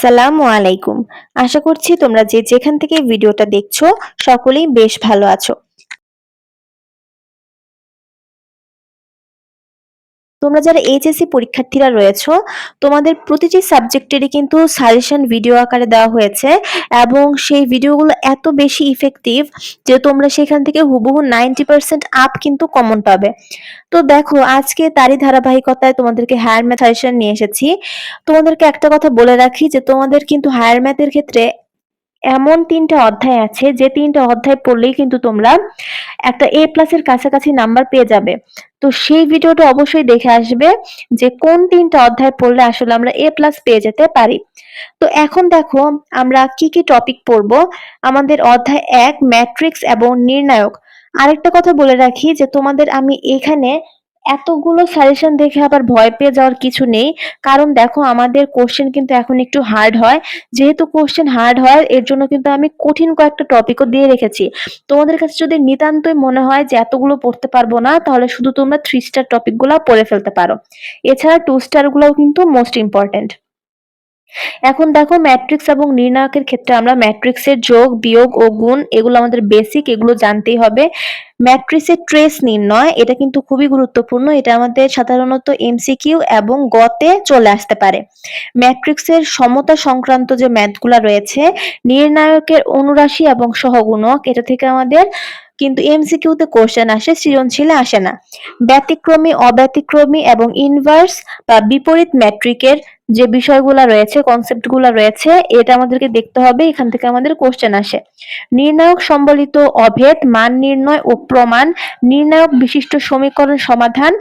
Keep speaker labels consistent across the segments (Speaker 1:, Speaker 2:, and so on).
Speaker 1: আসসালামু আলাইকুম। আশা করছি তোমরা যে যেখান থেকে ভিডিওটা দেখছ সকলেই বেশ ভালো আছো। তোমরা যারা এইচএসসি পরীক্ষার্থীরা রয়েছো, তোমাদের প্রতিটি সাবজেক্টেরই কিন্তু সাজেশন ভিডিও আকারে দেওয়া হয়েছে এবং সেই ভিডিওগুলো এত বেশি ইফেক্টিভ যে তোমরা সেখান থেকে হুবহু নাইনটি পার্সেন্ট আপ কিন্তু কমন পাবে। তো দেখো, আজকে তারই ধারাবাহিকতায় তোমাদেরকে হায়ার ম্যাথ সাজেশন নিয়ে এসেছি। তোমাদেরকে একটা কথা বলে রাখি যে তোমাদের কিন্তু হায়ার ম্যাথের ক্ষেত্রে এমন তিনটা অধ্যায় আছে, যে তিনটা অধ্যায় পড়লেই কিন্তু তোমরা একটা এ প্লাসের কাছাকাছি নাম্বার পেয়ে যাবে। তো সেই ভিডিওটা অবশ্যই দেখে আসবে যে কোন তিনটা অধ্যায় পড়লে আসলে আমরা এ প্লাস পেয়ে যেতে পারি। তো এখন দেখো, আমরা কি কি টপিক পড়ব? আমাদের অধ্যায় এক ম্যাট্রিক্স এবং নির্ণায়ক। আরেকটা কথা বলে রাখি যে তোমাদের আমি এখানে এতগুলো সাজেশন দেখে আবার ভয় পেয়ে যাওয়ার কিছু নেই। কারণ দেখো, আমাদের কোশ্চেন কিন্তু এখন একটু হার্ড হয়। যেহেতু কোশ্চেন হার্ড হয়, এর জন্য কিন্তু আমি কঠিন কয়েকটা টপিকও দিয়ে রেখেছি। তোমাদের কাছে যদি নিতান্তই মনে হয় যে এতগুলো পড়তে পারব না, তাহলে শুধু তোমরা থ্রি স্টার টপিকগুলো পড়ে ফেলতে পারো। এছাড়া টু স্টার গুলোও কিন্তু মোস্ট ইম্পর্টেন্ট এখন দেখো ম্যাট্রিক্স এবং নির্ণায়কের ক্ষেত্রে আমরা ম্যাট্রিক্সের যোগ, বিয়োগ ও গুণ, এগুলো আমাদের বেসিক এগুলো জানতেই হবে। ম্যাট্রিক্সের ট্রেস নির্ণয়, এটা কিন্তু খুবই গুরুত্বপূর্ণ। এটা আমাদের সাধারণত এমসিকিউ এবং গতে চলে আসতে পারে। ম্যাট্রিক্সের সমতা সংক্রান্ত যে ম্যাথগুলো রয়েছে, নির্ণায়কের অনুরাশি এবং সহগুণক, এটা থেকে আমাদের কিন্তু এমসিকিউতে কোশ্চেন আসে, সৃজনশীলে আসে না। ব্যতিক্রমী, অব্যতিক্রমী এবং ইনভার্স বা বিপরীত ম্যাট্রিকের যে বিষয়গুলো রয়েছে কনসেপ্টগুলো রয়েছে, এটা আমাদেরকে দেখতে হবে। এখান থেকে আমাদের কোশ্চেন আসে। নির্ণায়ক সম্বলিত অভেদ, মান নির্ণয় ও প্রমাণ, নির্ণায়ক বিশিষ্ট সমীকরণ সমাধান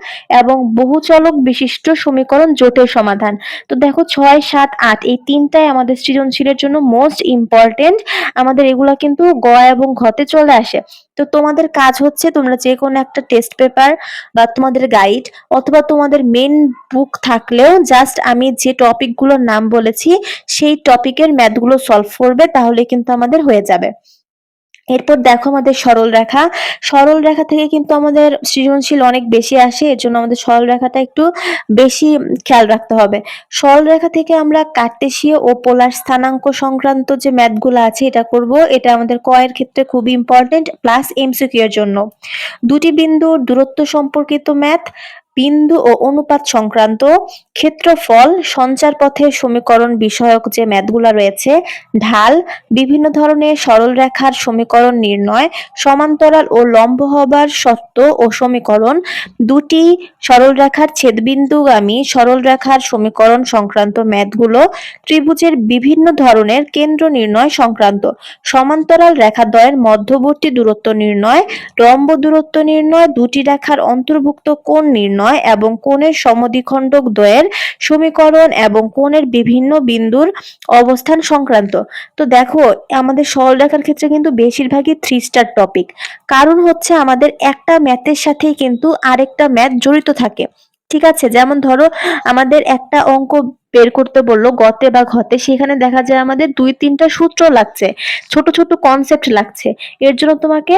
Speaker 1: এবং বহুচলক বিশিষ্ট সমীকরণ জোটের সমাধান। তো দেখো, ছয়, সাত, আট, এই তিনটাই আমাদের সৃজনশীলের জন্য মোস্ট ইম্পর্টেন্ট আমাদের এগুলা কিন্তু গ এবং ঘতে চলে আসে। তো তোমাদের কাজ হচ্ছে তোমরা যে কোনো একটা টেস্ট পেপার বা তোমাদের গাইড অথবা তোমাদের মেন বুক থাকলেও জাস্ট আমি যে টপিকগুলোর নাম বলেছি, সেই টপিকের ম্যাথগুলো সলভ করবে তাহলে কিন্তু আমাদের হয়ে যাবে। এরপর দেখো আমাদের সরল রেখা। সরল রেখা থেকে কিন্তু আমাদের সৃজনশীল অনেক বেশি আসে, এর জন্য আমাদের সরল রেখাটা একটু বেশি খেয়াল রাখতে হবে। সরল রেখা থেকে আমরা কার্টেশীয় ও পোলার স্থানাঙ্ক সংক্রান্ত যে ম্যাথগুলো আছে, এটা করব। এটা আমাদের কয়ের ক্ষেত্রে খুবই ইম্পর্টেন্ট প্লাস এমসিকিউ এর জন্য। দুটি বিন্দুর দূরত্ব সম্পর্কিত ম্যাথ বিন্দু ও অনুপাত সংক্রান্ত ক্ষেত্রফল সঞ্চার পথের সমীকরণ বিষয়ক যে ম্যাথগুলা রয়েছে, ঢাল, বিভিন্ন ধরনের সরল রেখার সমীকরণ নির্ণয়, সমান্তরাল ও লম্ব হবার শর্ত ও সমীকরণ, দুটি সরল রেখার ছেদবিন্দুগামী সরল রেখার সমীকরণ সংক্রান্ত ম্যাথগুলো, ত্রিভুজের বিভিন্ন ধরনের কেন্দ্র নির্ণয় সংক্রান্ত, সমান্তরাল রেখাদ্বয়ের মধ্যবর্তী দূরত্ব নির্ণয়, লম্ব দূরত্ব নির্ণয়, দুটি রেখার অন্তর্ভুক্ত কোণ নির্ণয় নয় এবং কোণের সমদ্বিখণ্ডক দ্বয়ের সমীকরণ এবং কোণের বিভিন্ন বিন্দুর অবস্থান সংক্রান্ত। তো দেখো, আমাদের সরলরেখার ক্ষেত্রে কিন্তু বেশিরভাগই থ্রি স্টার টপিক কারণ হচ্ছে আমাদের একটা ম্যাথের সাথেই কিন্তু আরেকটা ম্যাথ জড়িত থাকে। ঠিক আছে? যেমন ধরো, আমাদের একটা অঙ্ক বের করতে বলল গতে বা ঘতে, সেখানে দেখা যায় আমাদের দুই তিনটা সূত্র লাগছে, ছোট ছোট কনসেপ্ট লাগছে। এর জন্য তোমাকে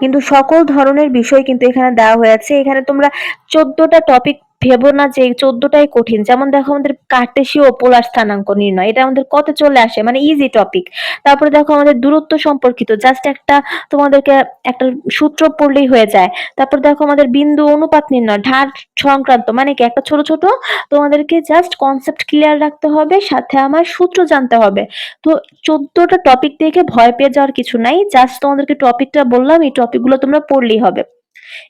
Speaker 1: কিন্তু সকল ধরনের বিষয় কিন্তু এখানে দেওয়া হয়েছে এখানে তোমরা চোদ্দটা টপিক ভেবো না যে চোদ্দটাই কঠিন। যেমন দেখো আমাদের কার্টেসীয় ও পোলার স্থানাঙ্ক নির্ণয়, এটা আমাদের কত চলে আসে মানে ইজি টপিক তারপরে দেখো আমাদের দূরত্ব সম্পর্কিত জাস্ট একটা তোমাদেরকে একটা সূত্র পড়লেই হয়ে যায়। তারপর দেখো আমাদের বিন্দু অনুপাত নির্ণয় ঢাট সংক্রান্ত মানে কি একটা ছোট ছোট, তোমাদেরকে জাস্ট কনসেপ্ট ক্লিয়ার রাখতে হবে, সাথে আমার সূত্র জানতে হবে। তো চোদ্দটা টপিক দেখে ভয় পেয়ে যাওয়ার কিছু নাই জাস্ট তোমাদেরকে টপিকটা বললাম, এই টপিকগুলো তোমরা পড়লেই হবে।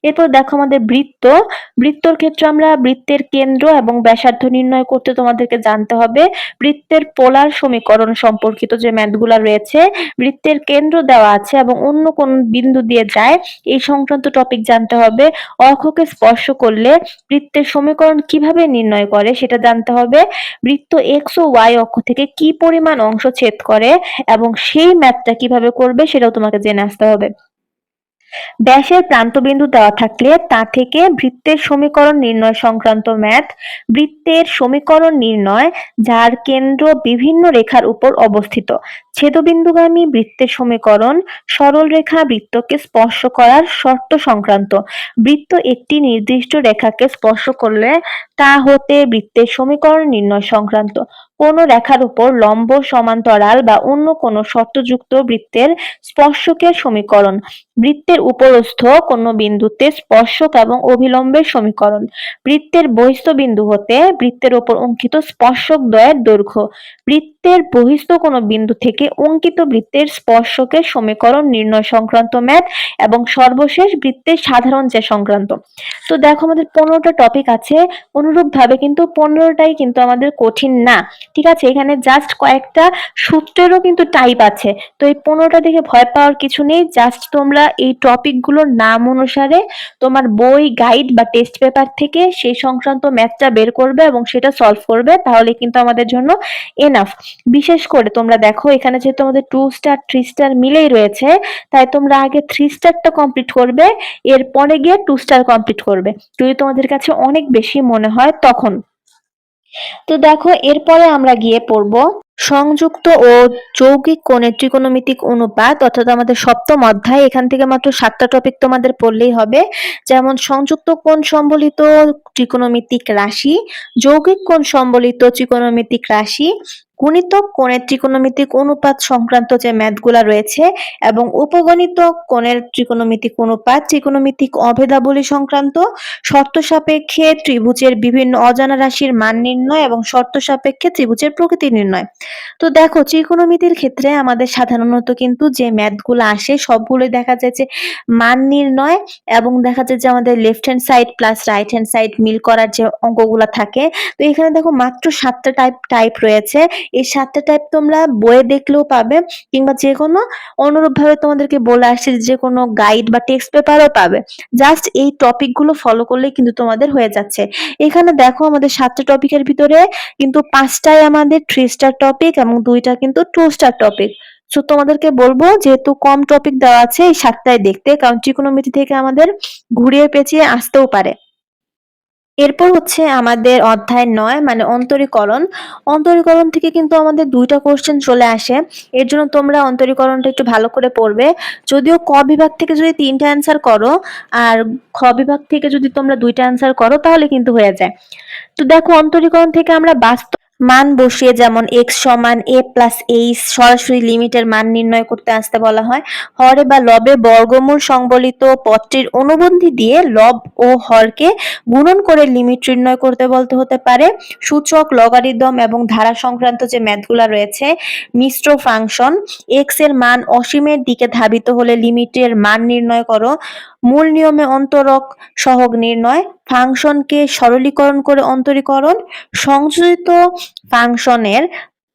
Speaker 1: এরপর দেখো আমাদের বৃত্ত। বৃত্তর ক্ষেত্রে আমরা বৃত্তের কেন্দ্র এবং ব্যাসার্ধ নির্ণয় করতে তোমাদেরকে জানতে হবে। বৃত্তের পোলার সমীকরণ সম্পর্কিত যে ম্যাথগুলো রয়েছে, বৃত্তের কেন্দ্র দেওয়া আছে এবং অন্য কোন বিন্দু দিয়ে যায়, এই সংক্রান্ত টপিক জানতে হবে। অক্ষকে স্পর্শ করলে বৃত্তের সমীকরণ কীভাবে নির্ণয় করে সেটা জানতে হবে। বৃত্ত এক্স ও ওয়াই অক্ষ থেকে কি পরিমাণ অংশ ছেদ করে এবং সেই ম্যাথটা কীভাবে করবে সেটাও তোমাকে জেনে আসতে হবে। ব্যাসের প্রান্তবিন্দু দেওয়া থাকলে তা থেকে বৃত্তের সমীকরণ নির্ণয় সংক্রান্ত ম্যাথ, বৃত্তের সমীকরণ নির্ণয়, যার কেন্দ্র বিভিন্ন রেখার উপর অবস্থিত। ছেদবিন্দুগামী বৃত্তের সমীকরণ সরল রেখা বৃত্তকে স্পর্শ করার শর্ত সংক্রান্ত। বৃত্ত একটি নির্দিষ্ট রেখাকে স্পর্শ করলে তা হতে বৃত্তের সমীকরণ নির্ণয় সংক্রান্ত। কোনো রেখার উপর লম্ব সমান্তরাল বা অন্য কোনো শর্তযুক্ত বৃত্তের স্পর্শকের সমীকরণ। বৃত্তের উপরস্থ কোনো বিন্দুতে স্পর্শক এবং অভিলম্বের সমীকরণ। বৃত্তের বহিস্থ বিন্দু হতে বৃত্তের ওপর অঙ্কিত স্পর্শক দ্বয়ের দৈর্ঘ্য। বৃত্তের বহিস্থ কোনো বিন্দু থেকে অঙ্কিত বৃত্তের স্পর্শকের সমীকরণ নির্ণয় সংক্রান্ত ম্যাথ এবং সর্বশেষ বৃত্তের সাধারণ যে সংক্রান্ত। তো দেখো আমাদের পনেরোটা টপিক আছে, অনুরূপভাবে কিন্তু পনেরোটাই কিন্তু আমাদের কঠিন না, ঠিক আছে? এখানে জাস্ট কয়েকটা সূত্রেরও কিন্তু টাইপ আছে। তো এই পনেরোটা দেখে ভয় পাওয়ার কিছু নেই জাস্ট তোমরা এই টপিকগুলোর নাম অনুসারে তোমার বই গাইড বা টেস্ট পেপার থেকে সেই সংক্রান্ত ম্যাথটা বের করবে এবং সেটা সলভ করবে, তাহলে কিন্তু আমাদের জন্য এনাফ বিশেষ করে তোমরা দেখো, এখানে যেহেতু আমাদের টু স্টার থ্রি স্টার মিলেই রয়েছে, তাই তোমরা আগে থ্রি স্টারটা কমপ্লিট করবে, এরপরে গিয়ে টু স্টার কমপ্লিট করবে। যদি তোমাদের কাছে অনেক বেশি মনে হয়, তখন। তো দেখো, এরপরে আমরা গিয়ে পড়ব। সংযুক্ত ও যৌগিক কোণের ত্রিকোণমিতিক অনুপাত, অর্থাৎ আমাদের সপ্তম অধ্যায়, এখান থেকে মাত্র সাতটা টপিক তোমাদের পড়লেই হবে। যেমন, সংযুক্ত কোণ সম্বলিত ত্রিকোণমিতিক রাশি, যৌগিক কোণ সম্বলিত ত্রিকোণমিতিক রাশি গুণিতক কোণের ত্রিকোণমিতিক অনুপাত সংক্রান্ত যে ম্যাথগুলা রয়েছে এবং উপগণিত কোণের ত্রিকোণমিতিক অনুপাত, ত্রিকোণমিতিক অভেদাবলী সংক্রান্ত শর্ত সাপেক্ষে ত্রিভুজের বিভিন্ন অজানা রাশির মান নির্ণয় এবং শর্ত সাপেক্ষে ত্রিভুজের প্রকৃতি নির্ণয়। তো দেখো, ত্রিকোণমিতির ক্ষেত্রে আমাদের সাধারণত কিন্তু যে ম্যাথগুলো আসে সবগুলো দেখা যায় যে মান নির্ণয় এবং দেখা যায় যে আমাদের left hand side plus right hand side মিল করার যে অঙ্কগুলো থাকে। তো এখানে দেখো মাত্র সাতটা টাইপ টাইপ রয়েছে। এই সাতটা টাইপ তোমরা বইয়ে দেখলেও পাবে কিংবা যে কোনো অনুরূপভাবে তোমাদেরকে বলে আসছে যে কোনো গাইড বা টেক্সট পেপারও পাবে। জাস্ট এই টপিকগুলো ফলো করলেই কিন্তু তোমাদের হয়ে যাচ্ছে। এখানে দেখো আমাদের সাতটা টপিকের ভিতরে কিন্তু পাঁচটাই আমাদের থ্রি স্টার টপিক এবং দুইটা কিন্তু টু স্টার টপিক সো তোমাদেরকে বলব যেহেতু কম টপিক দেওয়া আছে এই সাতটায় দেখতে, কারণ ত্রিকোণমিতি থেকে আমাদের ঘুরিয়ে পেঁচিয়ে আসতেও পারে। এরপর হচ্ছে আমাদের অধ্যায় নয় মানে অন্তরীকরণ। অন্তরীকরণ থেকে কিন্তু আমাদের দুইটা কোশ্চেন চলে আসে। এর জন্য তোমরা অন্তরীকরণটা একটু ভালো করে পড়বে। যদিও ক বিভাগ থেকে যদি তিনটা অ্যান্সার করো, আর খ বিভাগ থেকে যদি তোমরা দুইটা অ্যান্সার করো, তাহলে কিন্তু হয়ে যায়। তো দেখো, অন্তরীকরণ থেকে আমরা বাস্তব মান বসিয়ে যেমন এক্স সমান এ প্লাস এইচ সরাসরি লিমিটের মান নির্ণয় করতে আসতে বলা হয়। হরে বা লবে বর্গমূল সংবলিত পদটির অনুবন্ধী দিয়ে লব ও হরকে গুণন করে লিমিট নির্ণয় করতে বলতে হতে পারে। সূচক, লগারিদম এবং ধারা সংক্রান্ত যে ম্যাথগুলো রয়েছে, মিশ্র ফাংশন এক্সের মান অসীমের দিকে ধাবিত হলে লিমিটের মান নির্ণয় করো। মূল নিয়মে অন্তরক সহগ নির্ণয়, ফাংশনকে সরলীকরণ করে অন্তরীকরণ, সংযোজিত ফাংশনের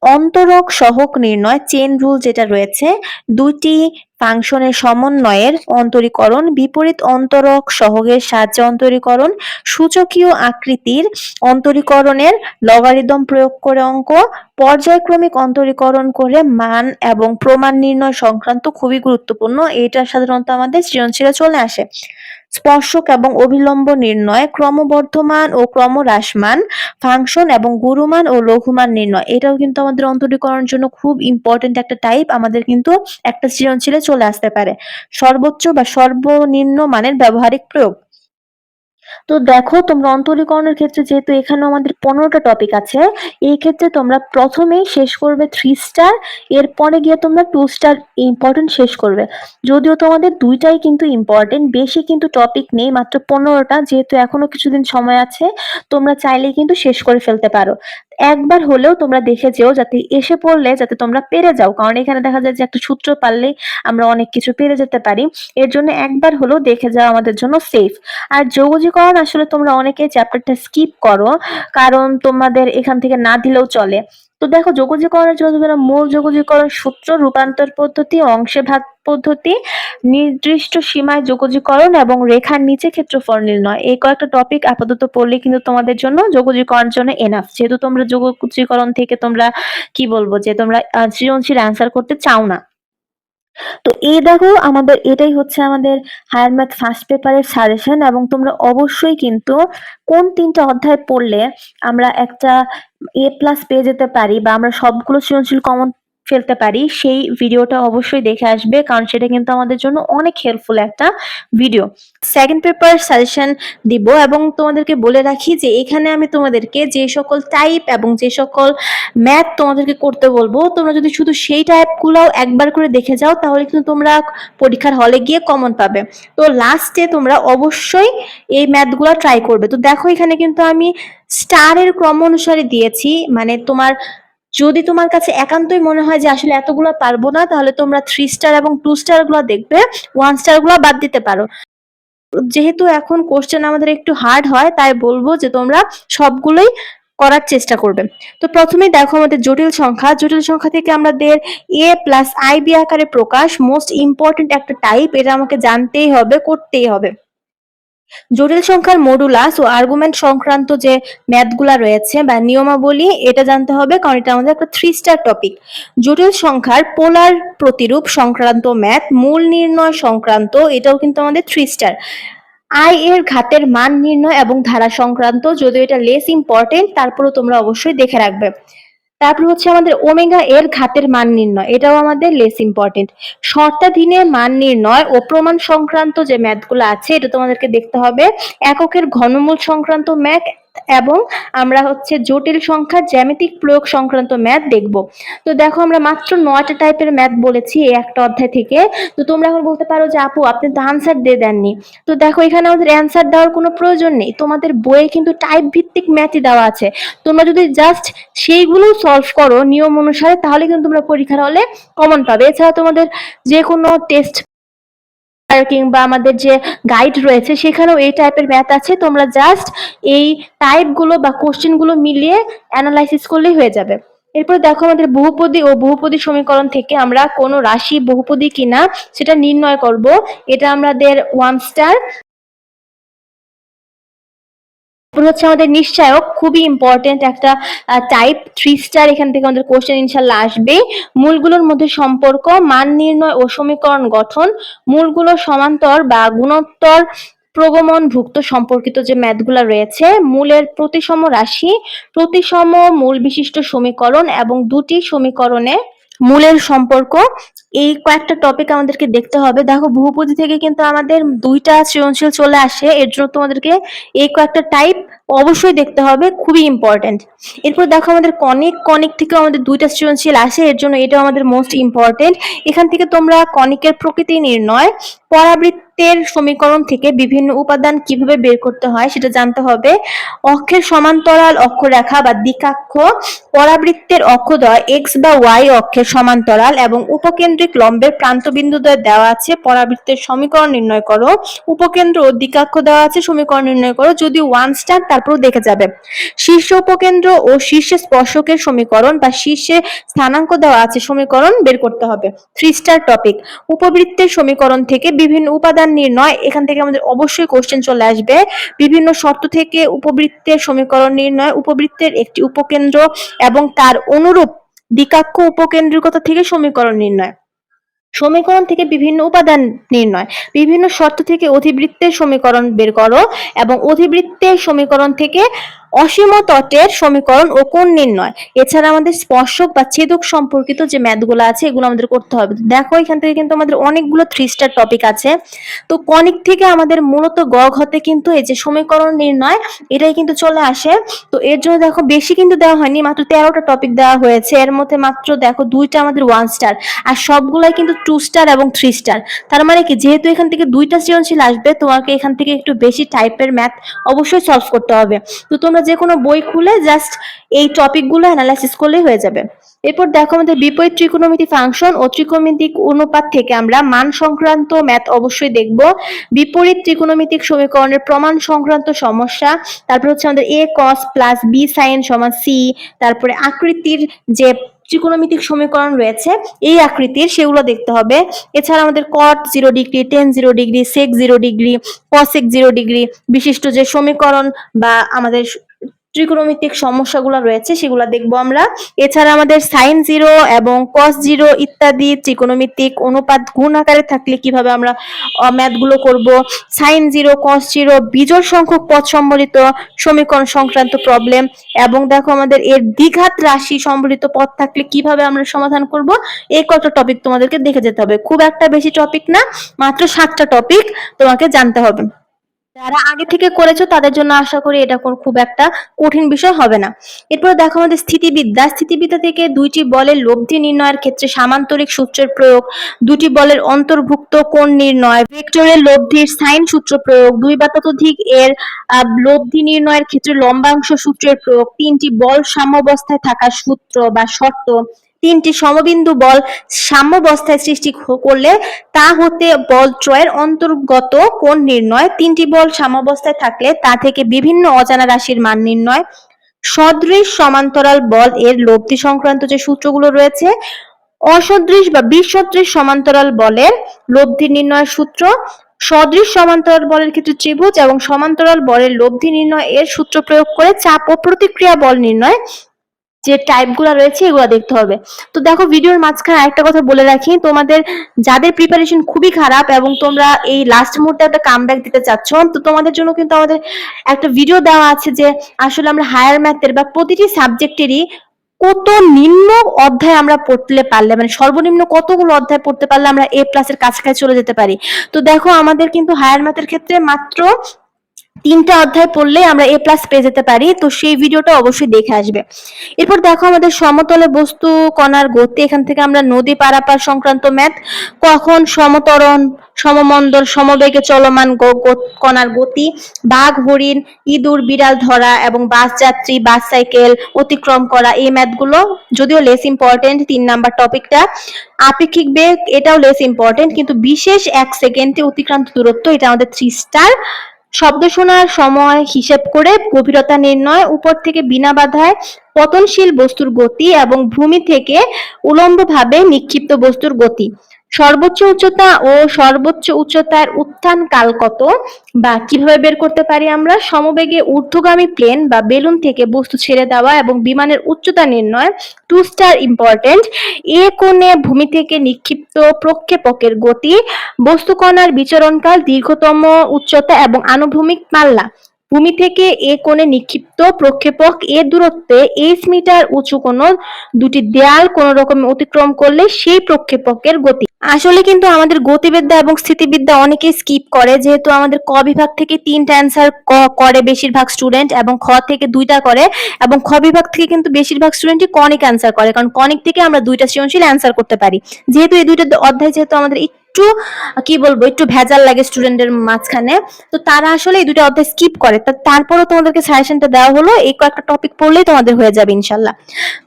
Speaker 1: অন্তরক সহক নির্ণয় চেন রুল যেটা রয়েছে দুটি ফাংশনের সমন্বয়ের অন্তরীকরণ, বিপরীত অন্তরক সহগের সাহায্যে অন্তরীকরণ, সূচকীয় আকৃতির অন্তরীকরণের লগারিদম প্রয়োগ করে অঙ্ক, পর্যায়ক্রমিক অন্তরীকরণ করে মান এবং প্রমাণ নির্ণয় সংক্রান্ত খুবই গুরুত্বপূর্ণ। এটা সাধারণত আমাদের সৃজনশীলে চলে আসে। স্পর্শক এবং অভিলম্ব নির্ণয়, ক্রমবর্ধমান ও ক্রমহ্রাসমান ফাংশন এবং গুরুমান ও লঘুমান নির্ণয়। এটাও কিন্তু আমাদের অন্তরীকরণের জন্য খুব ইম্পর্টেন্ট একটা টাইপ আমাদের কিন্তু একটা সৃজনশীলে চলে আসতে পারে। সর্বোচ্চ বা সর্বনিম্ন মানের ব্যবহারিক প্রয়োগ। তো দেখো তোমরা অন্তরীকরণের ক্ষেত্রে যেহেতু এখানে আমাদের পনেরোটা টপিক আছে, এই ক্ষেত্রে তোমরা প্রথমেই শেষ করবে থ্রি স্টার এরপরে গিয়ে তোমরা টু স্টার ইম্পর্টেন্ট শেষ করবে। যদিও তোমাদের দুইটাই কিন্তু ইম্পর্টেন্ট বেশি কিন্তু টপিক নেই, মাত্র পনেরোটা, যেহেতু এখনও কিছুদিন সময় আছে, তোমরা চাইলেই কিন্তু শেষ করে ফেলতে পারো। একবার হলেও তোমরা দেখে যেও, যাতে এসে পড়লে যাতে তোমরা পেরে যাও, কারণ এখানে দেখা যায় যে একটা সূত্র পারলেই আমরা অনেক কিছু পেরে যেতে পারি। এর জন্য একবার হলেও দেখে যাওয়া আমাদের জন্য সেফ আর যৌগজীকরণ আসলে তোমরা অনেকে চ্যাপ্টারটা স্কিপ করো, কারণ তোমাদের এখান থেকে না দিলেও চলে। তো দেখো যোগজীকরণের তোমরা মূল যোগজীকরণ সূত্র, রূপান্তর পদ্ধতি অংশে ভাগ পদ্ধতি, নির্দিষ্ট সীমায় যোগজীকরণ এবং রেখার নিচে ক্ষেত্রফল নির্ণয়। এই কয়েকটা টপিক আপাতত পড়লে কিন্তু তোমাদের জন্য যোগজীকরণের জন্য এনাফ যেহেতু তোমরা যোগজীকরণ থেকে তোমরা, কি বলব, যে তোমরা সৃজনশীল অ্যান্সার করতে চাও না। তো এই দেখো, আমাদের এটাই হচ্ছে আমাদের হায়ার ম্যাথ ফার্স্ট পেপারের সাজেশন এবং তোমরা অবশ্যই কিন্তু কোন তিনটা অধ্যায় পড়লে আমরা একটা এ প্লাস পেয়ে যেতে পারি বা আমরা সবগুলো সৃজনশীল কমন ফেলতে পারি, সেই ভিডিওটা অবশ্যই দেখে আসবে, কারণ সেটা কিন্তু আমাদের জন্য অনেক হেল্পফুল একটা ভিডিও সেকেন্ড পেপার সাজেশন দিব, এবং তোমাদেরকে বলে রাখি যে এখানে আমি তোমাদেরকে যে সকল টাইপ এবং যে সকল ম্যাথ তোমাদেরকে করতে বলব, তোমরা যদি শুধু সেই টাইপগুলোও একবার করে দেখে যাও, তাহলে কিন্তু তোমরা পরীক্ষার হলে গিয়ে কমন পাবে। তো লাস্টে তোমরা অবশ্যই এই ম্যাথগুলো ট্রাই করবে। তো দেখো এখানে কিন্তু আমি স্টারের ক্রম অনুসারে দিয়েছি মানে তোমার যদি তোমার কাছে একান্তই মনে হয় যে আসলে এতগুলো পারব না, তাহলে তোমরা থ্রি স্টার এবং টু স্টারগুলো দেখবে ওয়ান স্টারগুলো বাদ দিতে পারো। যেহেতু এখন কোশ্চেন আমাদের একটু হার্ড হয়, তাই বলব যে তোমরা সবগুলোই করার চেষ্টা করবে। তো প্রথমেই দেখো আমাদের জটিল সংখ্যা। জটিল সংখ্যা থেকে আমাদের এ প্লাস আইবি আকারে প্রকাশ। মোস্ট ইম্পর্টেন্ট একটা টাইপ এটা আমাকে জানতেই হবে, করতেই হবে। জটিল সংখ্যার মডুলাস ও আর্গুমেন্ট সংক্রান্ত যে ম্যাথগুলা রয়েছে বা নিয়মাবলী, এটা জানতে হবে কারণ এটা আমাদের একটা থ্রি স্টার টপিক জটিল সংখ্যার পোলার প্রতিরূপ সংক্রান্ত ম্যাথ মূল নির্ণয় সংক্রান্ত, এটাও কিন্তু আমাদের থ্রি স্টার আই এর ঘাতের মান নির্ণয় এবং ধারা সংক্রান্ত, যদিও এটা লেস ইম্পর্টেন্ট তারপরেও তোমরা অবশ্যই দেখে রাখবে। তারপর হচ্ছে আমাদের ওমেগা এর ঘাতের মান নির্ণয়, এটাও আমাদের লেস ইম্পর্টেন্ট শর্তাধীনে মান নির্ণয় ও প্রমাণ সংক্রান্ত যে ম্যাথগুলো আছে, এটা তোমাদেরকে দেখতে হবে। এককের ঘনমূল সংক্রান্ত ম্যাথ এবং আমরা হচ্ছে জটিল সংখ্যা জ্যামিতিক প্রয়োগ সংক্রান্ত ম্যাথ দেখব। তো দেখো আমরা মাত্র নয়টা টাইপের ম্যাথ বলেছি এই একটা অধ্যায় থেকে। তো তোমরা এখন বলতে পারো যে, আপু, আপনি তো আনসার দিয়ে দেননি। তো দেখো এখানে আমাদের অ্যান্সার দেওয়ার কোনো প্রয়োজন নেই। তোমাদের বইয়ে কিন্তু টাইপ ভিত্তিক ম্যাথই দেওয়া আছে। তোমরা যদি জাস্ট সেইগুলো সলভ করো নিয়ম অনুসারে, তাহলে কিন্তু তোমরা পরীক্ষার হলে কমন পাবে। এছাড়া তোমাদের যে কোনো টেস্ট কিংবা আমাদের যে গাইড রয়েছে, সেখানেও এই টাইপের ম্যাথ আছে। তোমরা জাস্ট এই টাইপগুলো বা কোশ্চেনগুলো মিলিয়ে অ্যানালাইসিস করলেই হয়ে যাবে। এরপর দেখো আমাদের বহুপদী ও বহুপদী সমীকরণ থেকে আমরা কোন রাশি বহুপদী কিনা, সেটা নির্ণয় করব। এটা আমাদের ওয়ান স্টার তারপর হচ্ছে আমাদের নিশ্চয়ক খুবই ইম্পর্টেন্ট একটা টাইপ থ্রি স্টার এখান থেকে আমাদের কোশ্চেন ইনশাল্লাহ আসবে। মূলগুলোর মধ্যে সম্পর্ক, মান নির্ণয় ও সমীকরণ গঠন, মূলগুলো সমান্তর বা গুণোত্তর প্রগমন ভুক্ত সম্পর্কিত যে ম্যাথগুলো রয়েছে, মূলের প্রতিসম রাশি, প্রতিসম মূল বিশিষ্ট সমীকরণ এবং দুটি সমীকরণে মূলের সম্পর্ক এই কয়েকটা টপিক আমাদেরকে দেখতে হবে। দেখো, ভূপতি থেকে কিন্তু আমাদের দুইটা সৃজনশীল চলে আসে। এর জন্য তোমাদেরকে এই কয়েকটা টাইপ অবশ্যই দেখতে হবে, খুবই ইম্পর্টেন্ট এরপর দেখো, আমাদের কনিক কনিক থেকেও আমাদের দুইটা সৃজনশীল আসে। এর জন্য এটাও আমাদের মোস্ট ইম্পর্টেন্ট এখান থেকে তোমরা কনিকের প্রকৃতি নির্ণয় পরাবৃত্তের সমীকরণ থেকে বিভিন্ন উপাদান কীভাবে বের করতে হয় সেটা জানতে হবে। অক্ষের সমান্তরাল অক্ষরেখা বা দিকাক্ষ পরাবৃত্তের অক্ষদ্বয় এক্স বা ওয়াই অক্ষের সমান্তরাল এবং উপকেন্দ্রিক লম্বের প্রান্তবিন্দুদ্বয় দেওয়া আছে। পরাবৃত্তের সমীকরণ নির্ণয় করো। উপকেন্দ্র ও দিকাক্ষ দেওয়া আছে, সমীকরণ নির্ণয় করো। যদি ওয়ান স্টার তারপর দেখে যাবে। শীর্ষ উপকেন্দ্র ও শীর্ষে স্পর্শকের সমীকরণ বা শীর্ষে স্থানাঙ্ক দেওয়া আছে, সমীকরণ বের করতে হবে। থ্রি স্টার টপিক উপবৃত্তের সমীকরণ থেকে বিভিন্ন উপাদান নির্ণয়, এখান থেকে আমাদের অবশ্যই কোশ্চেন চলে আসবে। বিভিন্ন শর্ত থেকে উপবৃত্তের সমীকরণ নির্ণয়, উপবৃত্তের একটি উপকেন্দ্র এবং তার অনুরূপ দ্বিকাক্ষ উপকেন্দ্রিকতা থেকে সমীকরণ নির্ণয়। সমীকরণ থেকে বিভিন্ন উপাদান নির্ণয়, বিভিন্ন শর্ত থেকে অধিবৃত্তের সমীকরণ বের করো এবং অধিবৃত্তের সমীকরণ থেকে অসীম তটের সমীকরণ ও কোণ নির্ণয়। এছাড়া আমাদের স্পর্শক বা ছেদক সম্পর্কিত যে ম্যাথগুলো আছে, এগুলো আমাদের করতে হবে। দেখো, এখান থেকে কিন্তু আমাদের অনেকগুলো থ্রি স্টার টপিক আছে। তো কনিক থেকে আমাদের মূলত গ ঘতে কিন্তু এই যে সমীকরণ নির্ণয়, এটাই কিন্তু চলে আসে। তো এর জন্য দেখো, বেশি কিন্তু দেওয়া হয়নি, মাত্র তেরোটা টপিক দেওয়া হয়েছে। এর মধ্যে মাত্র দেখো, দুইটা আমাদের ওয়ান স্টার আর সবগুলাই কিন্তু টু স্টার এবং থ্রি স্টার তার মানে কি, যেহেতু এখান থেকে দুইটা সৃজনশীল আসবে, তোমাকে এখান থেকে একটু বেশি টাইপের ম্যাথ অবশ্যই সলভ করতে হবে। তো তোমরা যে কোনো বই খুলে জাস্ট এই টপিকগুলো অ্যানালাইসিস করলেই হয়ে যাবে। এরপর দেখো আমাদের বিপরীত ত্রিকোণমিতি ফাংশন ও ত্রিকোণমিতিক অনুপাত থেকে আমরা মান সংক্রান্ত ম্যাথ অবশ্যই দেখব। বিপরীত ত্রিকোণমিতিক সমীকরণের প্রমাণ সংক্রান্ত সমস্যা, তারপর হচ্ছে আমাদের A cos plus B sine সমান সি তারপরে আকৃতির যে ত্রিকোণমিতিক সমীকরণ রয়েছে, এই আকৃতির সেগুলো দেখতে হবে। এছাড়া আমাদের cot zero degree tan zero degree sec zero degree cosec zero degree বিশিষ্ট যে সমীকরণ বা আমাদের ত্রিকোণমিতিক সমস্যাগুলো রয়েছে, সেগুলো দেখব আমরা। এছাড়া আমাদের সাইন জিরো এবং কস জিরো ইত্যাদি ত্রিকোণমিতিক অনুপাত গুণ আকারে থাকলে কীভাবে আমরা ম্যাথগুলো করব? সাইন জিরো কস জিরো বিজোড় সংখ্যক পদ সম্বলিত সমীকরণ সংক্রান্ত প্রবলেম এবং দেখো আমাদের এর দ্বিঘাত রাশি সম্বলিত পদ থাকলে কীভাবে আমরা সমাধান করব? এই কত টপিক তোমাদেরকে দেখে যেতে হবে। খুব একটা বেশি টপিক না, মাত্র সাতটা টপিক তোমাকে জানতে হবে। যারা আগে থেকে করেছ তাদের জন্য আশা করি এটা খুব একটা কঠিন বিষয় হবে না। এরপর দেখো আমাদের স্থিতিবিদ্যা। স্থিতিবিদ্যা থেকে দুইটি বলের লব্ধি নির্ণয়ের ক্ষেত্রে সামান্তরিক সূত্রের প্রয়োগ, দুটি বলের অন্তর্ভুক্ত কোণ নির্ণয়, ভেক্টরের লব্ধির সাইন সূত্র প্রয়োগ, দুই বা ততোধিক এর লব্ধি নির্ণয়ের ক্ষেত্রে লম্বাংশ সূত্রের প্রয়োগ, তিনটি বল সাম্যাবস্থায় থাকা সূত্র বা শর্ত তিনটি সমবিন্দু বল সাম্যাবস্থায় সৃষ্টি করলে তা হতে বল ত্রয়ের অন্তর্গত কোণ নির্ণয়। তিনটি বল সাম্যাবস্থায় থাকলে তা থেকে বিভিন্ন অজানা রাশির মান নির্ণয়। সদৃশ সমান্তরাল বল এর লব্ধি সংক্রান্ত যে সূত্রগুলো রয়েছে, অসদৃশ বা বিসদৃশ সমান্তরাল বলের লব্ধি নির্ণয়ের সূত্র, সদৃশ সমান্তরাল বলের ক্ষেত্রে ত্রিভুজ এবং সমান্তরাল বলের লব্ধি নির্ণয় এর সূত্র প্রয়োগ করে চাপ ও প্রতিক্রিয়া বল নির্ণয় যে টাইপগুলো রয়েছে, এগুলো দেখতে হবে। তো দেখো ভিডিওর মাঝখানে আরেকটা কথা বলে রাখি। তোমাদের, যাদের প্রিপারেশন খুবই খারাপ এবং তোমরা এই লাস্ট মুহূর্তে একটা কামব্যাক দিতে চাচ্ছ, তো তোমাদের জন্য কিন্তু আমাদের একটা ভিডিও দেওয়া আছে যে, আসলে আমরা হায়ার ম্যাথের বা প্রতিটি সাবজেক্টেরই কত নিম্ন অধ্যায় আমরা পড়তে পারলে মানে সর্বনিম্ন কতগুলো অধ্যায় পড়তে পারলে আমরা এ প্লাসের কাছাকাছি চলে যেতে পারি। তো দেখো, আমাদের কিন্তু হায়ার ম্যাথের ক্ষেত্রে মাত্র তিনটা অধ্যায় পড়লে আমরা এ প্লাস পেয়ে যেতে পারি, তো সেই ভিডিওটা অবশ্যই দেখে আসবে। এরপর দেখো আমাদের সমতলে বস্তু, কণার গতি, এখান থেকে আমরা নদী পারাপার সংক্রান্ত ম্যাথ কখন সমতরণ সমমন্দল সমবেগে চলমান কণার গতি, বাঘ, হরিণ, ইঁদুর, বিড়াল ধরা এবং বাস যাত্রী, বাস সাইকেল অতিক্রম করা, এই ম্যাথগুলো যদিও লেস ইম্পর্টেন্ট তিন নাম্বার টপিকটা আপেক্ষিক বেগ এটাও লেস ইম্পর্টেন্ট কিন্তু বিশেষ এক সেকেন্ডে অতিক্রান্ত দূরত্ব, এটা আমাদের থ্রি স্টার শব্দ শোনার সময় হিসেব করে গভীরতা নির্ণয়, উপর থেকে বিনা বাধায় পতনশীল বস্তুর গতি এবং ভূমি থেকে উলম্বভাবে নিক্ষিপ্ত বস্তুর গতি। সর্বোচ্চ উচ্চতা ও সর্বোচ্চ উচ্চতার উত্থান কাল কত? বা কীভাবে বের করতে পারি আমরা? সমবেগে ঊর্ধ্বগামী প্লেন বা বেলুন থেকে বস্তু ছেড়ে দেওয়া এবং বিমানের উচ্চতা নির্ণয় টু স্টার ইম্পর্টেন্ট। এ কোণে ভূমি থেকে নিক্ষিপ্ত প্রক্ষেপকের গতি, বস্তুকণার বিচরণকাল, দীর্ঘতম উচ্চতা এবং আনুভূমিক পাল্লা। ভূমি থেকে এ কোণে নিক্ষিপ্ত প্রক্ষেপক, এ দূরত্বে এইচ মিটার উঁচু কোনো দুটি দেয়াল কোন রকমে অতিক্রম করলে সেই প্রক্ষেপকের গতি। আসলে কিন্তু আমাদের গতিবিদ্যা এবং স্থিতিবিদ্যা অনেকেই স্কিপ করে, যেহেতু আমাদের ক বিভাগ থেকে তিনটা অ্যান্সার ক, করে বেশিরভাগ স্টুডেন্ট এবং খ থেকে দুইটা করে এবং খ বিভাগ থেকে কিন্তু বেশিরভাগ স্টুডেন্টই কনিক অ্যান্সার করে, কারণ কনিক থেকে আমরা দুইটা সৃজনশীল অ্যান্সার করতে পারি। যেহেতু এই দুইটা অধ্যায় যেহেতু আমাদের একটু, কি বলব, একটু ভেজাল লাগে স্টুডেন্টের মাঝখানে। তো তারা আসলে এই দুটো অধ্যায় স্কিপ করে। তারপরও তোমাদেরকে সাজেশনটা দেওয়া হলো, এই কয়েকটা টপিক পড়লেই তোমাদের হয়ে যাবে ইনশাল্লাহ।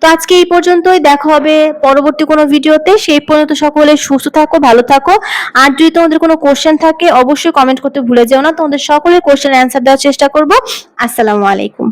Speaker 1: তো আজকে এই পর্যন্তই, দেখা হবে পরবর্তী কোনো ভিডিওতে সেই পর্যন্ত সকলে সুস্থ থাকো, ভালো থাকো। আর যদি তোমাদের কোনো কোশ্চেন থাকে, অবশ্যই কমেন্ট করতে ভুলে যেও না। তোমাদের সকলের কোশ্চেন অ্যান্সার দেওয়ার চেষ্টা করব। আসসালামু আলাইকুম।